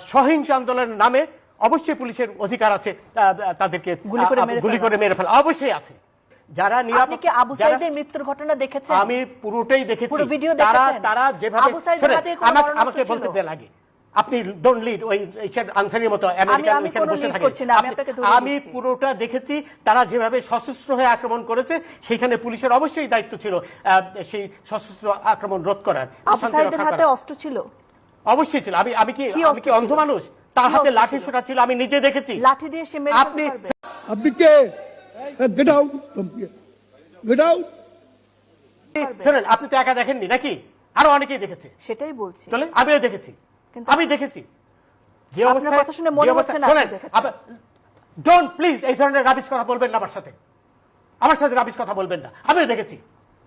সহিংস আন্দোলনের নামে অবশ্যই পুলিশের অধিকার আছে তাদেরকে গুলি করে মেরে ফেলা। অবশ্যই আছে যারা নিরাপদ আবু সাইদের মৃত্যুর ঘটনা দেখেছেন আমি পুরোটাই দেখেছি পুরো ভিডিও তারা তারা যেভাবে আমাকে- আমাকে বলতে ছিল? দেন আগে আপনি ডোন্ট লিড ওই আনসারের মতো আমেরিকান আমি ওইখানে বসে। পুরোটা দেখেছি তারা যেভাবে সশস্ত্র হয়ে আক্রমণ করেছে সেখানে পুলিশের অবশ্যই দায়িত্ব ছিল সেই সশস্ত্র আক্রমণ রোধ করার আবু সাইদের হাতে। অস্ত্র ছিল অবশ্যই ছিল। আমি আমি কি আমি কি অন্ধ মানুষ? তার হাতে লাঠি ছিল? সোটা ছিল আমি নিজে দেখেছি। লাঠি দিয়ে সে মেরে আপনি আপনি কে? গেট আউট গেট আউট শোনেন আপনি তো একা দেখেননি নাকি? আরও অনেকেই দেখেছে। সেটাই বলছি। চলে আমিও দেখেছি। আমি দেখেছি। যে অবস্থায় কথা শুনে মনে হচ্ছে না দেখেছেন। ডোন্ট প্লিজ এই ধরনের রাবিশ কথা বলবেন না আমার সাথে। আমার সাথে রাবিশ কথা বলবেন না। আমিও দেখেছি।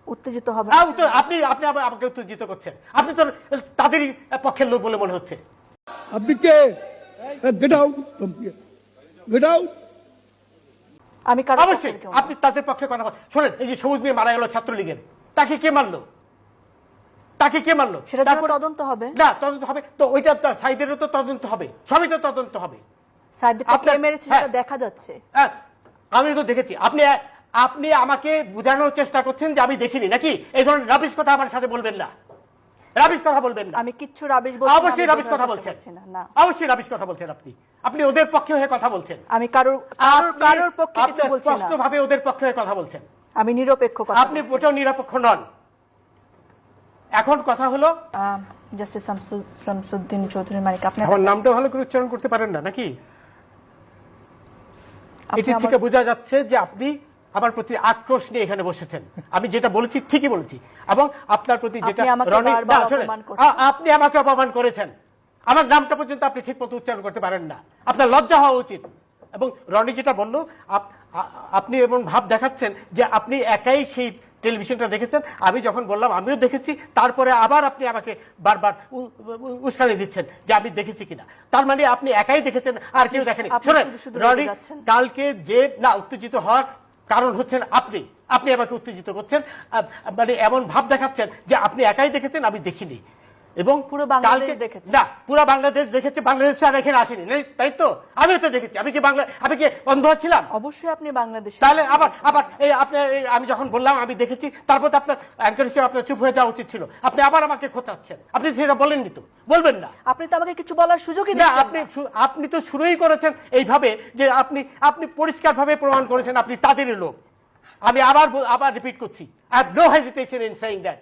উত্তেজিত হবে তো আপনি আপনি আমাকে উত্তেজিত করছেন। আপনি তো তাদেরই পক্ষের লোক বলে মনে হচ্ছে। আপনি কে? গেট আউট গেট আউট আমি অবশ্যই। আপনি তাদের পক্ষে কথা শোনেন এই যে সবুজ মেয়ে মারা গেল ছাত্রলীগের। তাকে কে মারলো? তাকে কে মারলো? সেটা তারপর- তদন্ত হবে। না তদন্ত হবে। তো ওইটা তো সাইদেরও তো তদন্ত হবে। সবই তো তদন্ত হবে। সাইদের কে মেরেছে হ্যাঁ। সেটা দেখা যাচ্ছে। হ্যাঁ, আমি তো দেখেছি। আপনি আপনি আমাকে বোঝানোর চেষ্টা করছেন যে আমি দেখিনি নাকি? এই ধরনের রাবিশ কথা আমার সাথে বলবেন না। রাবিশ কথা বলবেন না। আমি কিচ্ছু রাবিশ বলছি না, অবশ্যই রাবিশ কথা বলছেন। না, অবশ্যই রাবিশ কথা বলছেন আপনি। আপনি ওদের পক্ষে হয়ে কথা বলছেন। আমি কারোর কারোর পক্ষে কিছু বলছি না। স্পষ্টভাবে ওদের পক্ষে হয়ে কথা বলছেন। আমি নিরপেক্ষ কথা আপনি ওটাও নিরপেক্ষ নন। এখন কথা হলো জাস্টিস শামসুদ্দিন চৌধুরী মানিক আপনি আমার নামটা ভালো করে উচ্চারণ করতে পারেন না নাকি? এটি থেকে বোঝা যাচ্ছে যে আপনি আমার প্রতি আক্রোশ নিয়ে এখানে বসেছেন। আমি যেটা বলেছি ঠিকই বলেছি। এবং আপনার প্রতি যেটা আপনি আমাকে অপমান করছেন। আমার নামটা পর্যন্ত আপনি ঠিক মতো উচ্চারণ করতে পারেন না। আপনার লজ্জা হওয়া উচিত। এবং রনি যেটা বলল আপনি এবং ভাব দেখাচ্ছেন যে আপনি একাই সেই টেলিভিশনটা দেখেছেন। আমি যখন বললাম আমিও দেখেছি। তারপরে আবার আপনি আমাকে বারবার উস্কানি দিচ্ছেন যে আমি দেখেছি কিনা। তার মানে আপনি একাই দেখেছেন আর কেউ দেখেনি। শোনেন রনি কালকে যে না উত্তেজিত হওয়ার কারণ হচ্ছেন আপনি। আপনি আমাকে উত্তেজিত করছেন। মানে এমন ভাব দেখাচ্ছেন যে আপনি একাই দেখেছেন, আমি দেখিনি। এবং পুরো বাংলাদেশ দেখেছে। না পুরো বাংলাদেশ দেখেছে বাংলাদেশ আর এখানে আসেনি। নেই, তাই তো? আমি তো দেখেছি। আমি কি বাংলা আমি কি অন্ধ ছিলাম? অবশ্যই আপনি বাংলাদেশ তাহলে আবার আবার এই আপনি আমি যখন বললাম আমি দেখেছি তারপর তো আপনার অ্যাঙ্কার হিসেবে আপনার চুপ হয়ে যাওয়া উচিত ছিল। আপনি আবার আমাকে খোঁচাচ্ছেন। আপনি সেটা বলেননি তো। বলবেন না। আপনি তো আমাকে কিছু বলার সুযোগই না আপনি আপনি তো শুরুই করেছেন এইভাবে যে আপনি আপনি পরিষ্কারভাবে প্রমাণ করেছেন আপনি তাদেরই লোক। আমি আবার আবার রিপিট করছি। I have no hesitation in saying that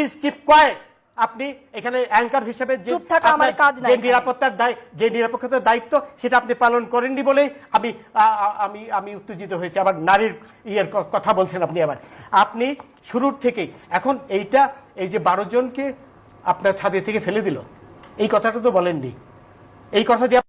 please keep coed আপনি এখানে অ্যাঙ্কার হিসেবে যে চুপ থাকা আমার কাজ যে নিরাপত্তার দায় যে নিরাপত্তার দায়িত্ব সেটা আপনি পালন করেননি বলেই আমি আমি আমি উত্তেজিত হয়েছি। আবার নারীর ইয়ের কথা বলছেন আপনি আবার। আপনি শুরুর থেকেই এখন এইটা এই যে বারো জনকে আপনার ছাদে থেকে ফেলে দিল এই কথাটা তো বলেননি। এই কথা দিয়ে